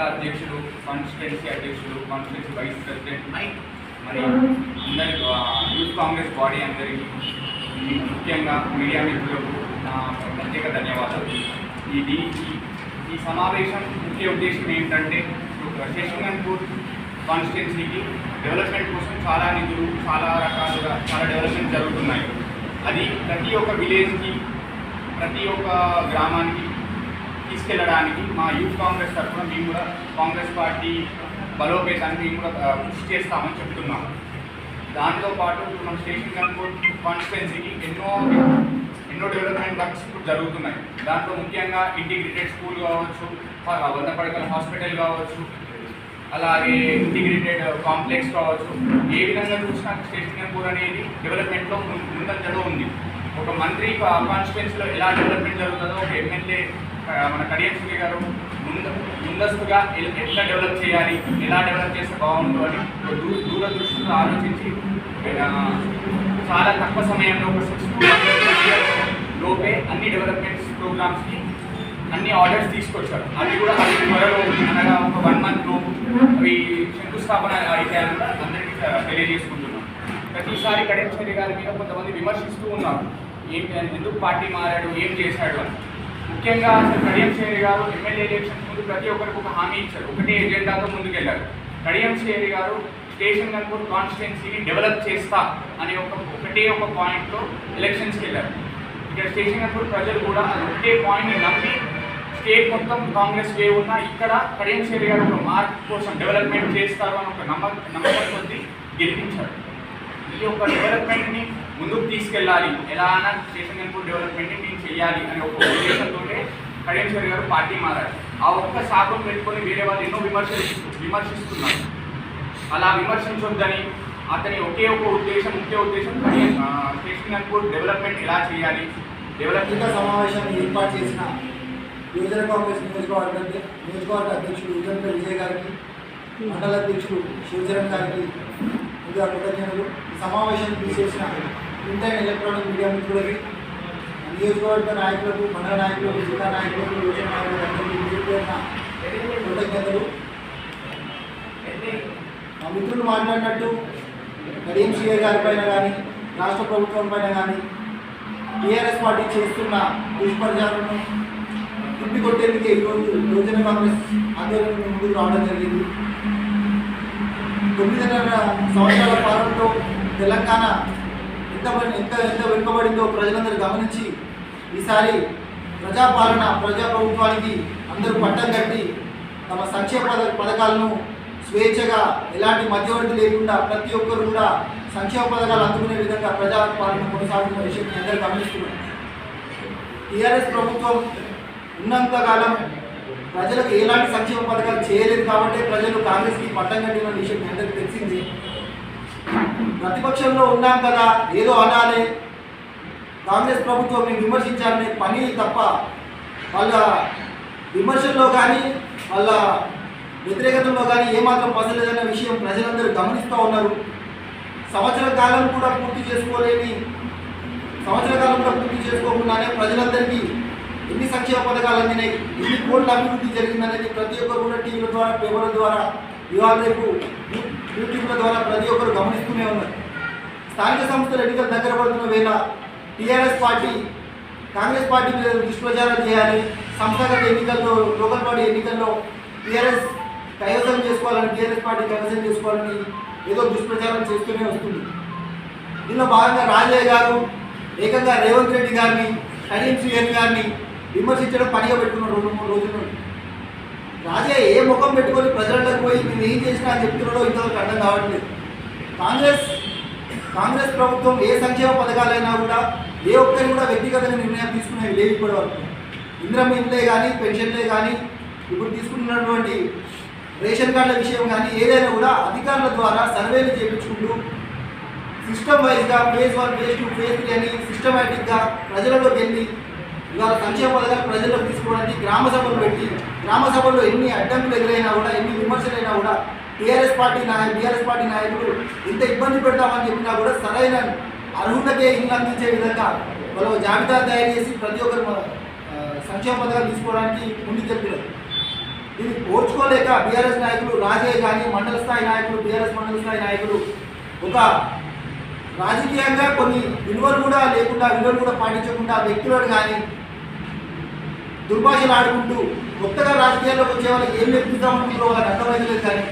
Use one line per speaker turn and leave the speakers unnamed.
జిల్లా అధ్యక్షులు కాన్స్టిట్యున్సీ అధ్యక్షులు కాన్స్టిట్యున్సీ వైస్ ప్రెసిడెంట్ మరి అందరి యూత్ కాంగ్రెస్ బాడీ అందరికీ ముఖ్యంగా మీడియా మిత్రులకు నా ప్రత్యేక ధన్యవాదాలు. ఇది ఈ- ఈ సమావేశం ముఖ్య ఉద్దేశం ఏంటంటే శేషంగన్పూర్ కాన్స్టిట్యున్సీకి డెవలప్మెంట్ కోసం చాలా నిధులు చాలా రకాలుగా చాలా డెవలప్మెంట్ జరుగుతున్నాయి. అది ప్రతి ఒక్క విలేజ్కి ప్రతి ఒక్క గ్రామానికి తీసుకెళ్ళడానికి మా యూత్ కాంగ్రెస్ తరఫున మేము కూడా కాంగ్రెస్ పార్టీ బలోపేతానికి మేము కూడా కృషి చేస్తామని చెప్తున్నాము. దాంతో పాటు మన స్టేషన్ కన్పూర్ కాన్స్టిట్యున్సీకి ఎన్నో ఎన్నో డెవలప్మెంట్ వర్క్స్ ఇప్పుడు జరుగుతున్నాయి. దాంట్లో ముఖ్యంగా ఇంటిగ్రేటెడ్ స్కూల్ కావచ్చు ప- వంద పడకల హాస్పిటల్ కావచ్చు అలాగే ఇంటిగ్రేటెడ్ కాంప్లెక్స్ కావచ్చు. ఏ విధంగా చూసినా స్టేషన్ కన్పూర్ అనేది డెవలప్మెంట్లో ముందంజలో ఉంది. ఒక మంత్రి కాన్స్టిట్యున్సీలో ఎలా డెవలప్మెంట్ జరుగుతుందో ఒక ఎమ్మెల్యే మన కడియం సూర్య గారు ముందు ముందస్తుగా ఎట్లా డెవలప్ చేయాలి ఎలా డెవలప్ చేస్తే బాగుంటుందో అని దూర దూ దూరదృష్టితో ఆలోచించి చాలా తక్కువ సమయంలో ఒక సిక్స్ లోపే అన్ని డెవలప్మెంట్స్ ప్రోగ్రామ్స్కి అన్ని ఆర్డర్స్ తీసుకొచ్చారు. అవి కూడా అవి త్వరలో అనగా ఒక వన్ మంత్ అవి శంకుస్థాపన అయితే అందరికీ తెలియజేసుకుంటున్నాం. ప్రతిసారి కడెంచరి గారి మీద కొంతమంది విమర్శిస్తూ ఉన్నారు. ఏం ఎందుకు పార్టీ మారాడు ఏం చేశాడు అని. ముఖ్యంగా అసలు కడియం షేరి గారు ఎమ్మెల్యే ఎలక్షన్స్ ముందు ప్రతి ఒక్కరికి ఒక హామీ ఇచ్చారు. ఒకటే ఎజెండాతో ముందుకెళ్ళారు. కడియం షేరి గారు స్టేషన్ కన్పూర్ కాన్స్టిట్యున్సీని డెవలప్ చేస్తా అనే ఒక ఒకటే ఒక పాయింట్తో ఎలక్షన్స్కి వెళ్ళారు. ఇక్కడ స్టేషన్ కన్పూర్ ప్రజలు కూడా అది ఒకటే పాయింట్ని నమ్మి స్టేట్ మొత్తం కాంగ్రెస్ వే ఉన్న ఇక్కడ కడియం షేరి గారు ఒక మార్క్ కోసం డెవలప్మెంట్ చేస్తారు అని ఒక నమ్మ నమ్మకం వచ్చి గెలిపించారు. ఈ యొక్క డెవలప్మెంట్ని ముందుకు తీసుకెళ్ళాలి. ఎలా అన్నా స్టేషన్ డెవలప్మెంట్ని నేను చేయాలి అనే ఒక ఉద్దేశంతో కడియంశ్వరి గారు పార్టీ మారారు. ఆ ఒక్క శాపం పెట్టుకొని వేరే వాళ్ళు ఎన్నో విమర్శలు విమర్శిస్తున్నారు. అలా విమర్శించొద్దని అతని ఒకే ఒక ఉద్దేశం ముఖ్య ఉద్దేశం కడియం స్టేషన్ డెవలప్మెంట్ ఎలా చేయాలి? డెవలప్మెంట్
సమావేశాన్ని ఏర్పాటు చేసిన యువజన కాంగ్రెస్ నియోజకవర్గ నియోజకవర్గ అధ్యక్షుడు ఉద్దంపల్లి విజయ్ గారికి మండల అధ్యక్షుడు శివచరణ్ గారికి ముందుగా కృతజ్ఞతలు. సమావేశాన్ని తీసేసిన ప్రింట్ ఎలక్ట్రానిక్ మీడియా మిత్రులకి నియోజకవర్గ నాయకులకు మండల నాయకులకు జిల్లా నాయకులకు యువజన నాయకులకు కృతజ్ఞతలు. మా మిత్రులు మాట్లాడినట్టు కరీం గారి పైన కానీ రాష్ట్ర ప్రభుత్వం పైన కానీ టీఆర్ఎస్ పార్టీ చేస్తున్న దుష్ప్రచారాలను తిప్పికొట్టేందుకు ఈరోజు యువజన కాంగ్రెస్ ఆధ్వర్యంలో ముందుకు రావడం జరిగింది. తొమ్మిదిన్నర సంవత్సరాల పాలనలో తెలంగాణ ఎంత ఎంత ఎంత వెనుకబడిందో ప్రజలందరూ గమనించి ఈసారి ప్రజాపాలన ప్రజాప్రభుత్వానికి అందరూ పట్టం కట్టి తమ సంక్షేమ పథకాలను స్వేచ్ఛగా ఎలాంటి మధ్యవర్తి లేకుండా ప్రతి ఒక్కరు కూడా సంక్షేమ పథకాలు అందుకునే విధంగా ప్రజాపాలన కొనసాగుతున్న విషయం అందరూ గమనిస్తున్నారు. టీఆర్ఎస్ ప్రభుత్వం ఉన్నంతకాలం ప్రజలకు ఎలాంటి సంక్షేమ పథకాలు చేయలేదు కాబట్టి ప్రజలు కాంగ్రెస్కి పట్టం కట్టిన విషయం అందరికీ తెలిసింది. ప్రతిపక్షంలో ఉన్నాం కదా ఏదో అనాలి. కాంగ్రెస్ ప్రభుత్వం విమర్శించాలనే పని తప్ప వాళ్ళ విమర్శల్లో కానీ వాళ్ళ వ్యతిరేకతలో కానీ ఏమాత్రం పసలేదన్న విషయం ప్రజలందరూ గమనిస్తూ ఉన్నారు. సంవత్సర కాలం కూడా పూర్తి చేసుకోలేని సంవత్సర కాలం కూడా పూర్తి చేసుకోకుండానే ప్రజలందరికీ ఎన్ని సంక్షేమ పథకాలు అందినాయి ఎన్ని కోట్ల అభివృద్ధి జరిగిందనేది ప్రతి ఒక్కరు కూడా టీవీల ద్వారా పేపర్ల ద్వారా ఇవాళ రేపు యూట్యూబ్ల ద్వారా ప్రతి ఒక్కరు గమనిస్తూనే ఉన్నారు. స్థానిక సంస్థల ఎన్నికలు దగ్గర పడుతున్న వేళ టీఆర్ఎస్ పార్టీ కాంగ్రెస్ పార్టీ మీద దుష్ప్రచారం చేయాలి సంస్థాగత ఎన్నికల్లో లోకల్ బాడీ ఎన్నికల్లో టీఆర్ఎస్ కైవసం చేసుకోవాలని టీఆర్ఎస్ పార్టీ కైవసం చేసుకోవాలని ఏదో దుష్ప్రచారం చేస్తూనే వస్తుంది. దీనిలో భాగంగా రాజయ్య గారు ఏకంగా రేవంత్ రెడ్డి గారిని కరీం సిఎన్ గారిని విమర్శించడం పనిగా పెట్టుకున్న రెండు మూడు రోజుల. నుండి రాజయ్య ఏ ముఖం పెట్టుకొని ప్రజల చేసినా అని చెప్తున్నాడో ఇంతవరకు అర్థం కావట్లేదు. కాంగ్రెస్ కాంగ్రెస్ ప్రభుత్వం ఏ సంక్షేమ పథకాలైనా కూడా ఏ ఒక్కరిని కూడా వ్యక్తిగతంగా నిర్ణయం తీసుకునేవి లేవు ఇప్పటి వరకు ఇంద్రం ఇండ్లే కానీ పెన్షన్లే కానీ ఇప్పుడు తీసుకుంటున్నటువంటి రేషన్ కార్డుల విషయం కానీ ఏదైనా కూడా అధికారుల ద్వారా సర్వేలు చేయించుకుంటూ సిస్టమ్ వైజ్గా phase one phase two phase three అని సిస్టమేటిక్గా ప్రజలలోకి వెళ్ళి ఇవాళ సంక్షేమ పథకాలు ప్రజల్లోకి తీసుకోవడానికి గ్రామ సభలు పెట్టి గ్రామ సభల్లో ఎన్ని అడ్డంకులు ఎదురైనా కూడా ఎన్ని విమర్శలైనా కూడా టీఆర్ఎస్ పార్టీ నాయకులు టీఆర్ఎస్ పార్టీ నాయకులు ఇంత ఇబ్బంది పెడతామని చెప్పినా కూడా సరైన అర్హులకే ఇల్లు అందించే విధంగా వాళ్ళు జాబితా తయారు చేసి ప్రతి ఒక్కరు మన, సంక్షేమ పథకాలు తీసుకోవడానికి ముందుకెళ్తున్నారు. ఇది ఓర్చుకోలేక బీఆర్ఎస్ నాయకులు రాజయ్య కానీ మండల స్థాయి నాయకులు బీఆర్ఎస్ మండల స్థాయి నాయకులు ఒక రాజకీయంగా కొన్ని విలువలు కూడా లేకుండా విలువలు కూడా పాటించకుండా వ్యక్తులను కానీ దుర్భాషలు ఆడుకుంటూ కొత్తగా రాజకీయాల్లోకి వచ్చే వాళ్ళకి ఏం నేర్పిద్దామనుకుంటారో వాళ్ళకి లేదు కానీ